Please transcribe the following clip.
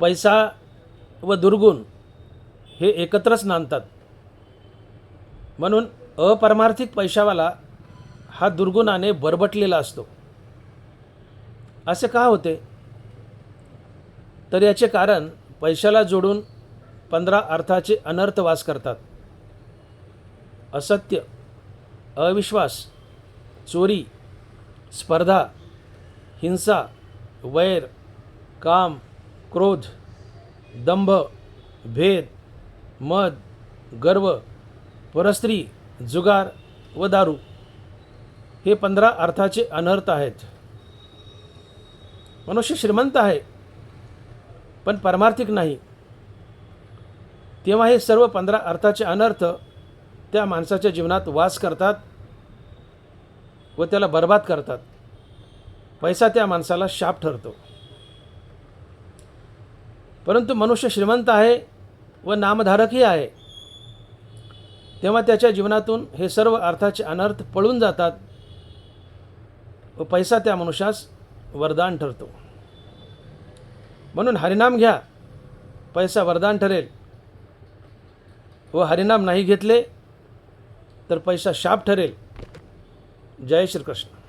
पैसा व दुर्गुण हे एकत्रच नांदतात. म्हणून अपरमार्थिक पैशावाला हा दुर्गुणाने बरबटलेला असतो. असे का होते? तर याचे कारण पैशाला जोडून पंधरा अर्थाचे अनर्थ वास करतात. असत्य अविश्वास चोरी स्पर्धा हिंसा वैर काम क्रोध दंभ भेद मद गर्व परस्त्री जुगार व दारू हे पंधरा अर्थाचे अनर्थ आहेत. मनुष्य श्रीमंत आहे पण परमार्थिक नाही. तेव्हा हे सर्व पंधरा अर्थाचे अनर्थ त्या माणसाच्या जीवनात वास करतात व त्याला बर्बाद करतात. पैसा त्या माणसाला शाप ठरतो. परंतु मनुष्य श्रीमंत आहे व नामधारकही आहे. तेव्हा त्याच्या जीवनातून हे सर्व अर्थाचे अनर्थ पळून जातात व पैसा त्या मनुष्यास वरदान ठरतो. म्हणून हरिनाम घ्या पैसा वरदान ठरेल. व हरिनाम नाही घेतले तर पैसा शाप ठरेल. जय श्रीकृष्ण.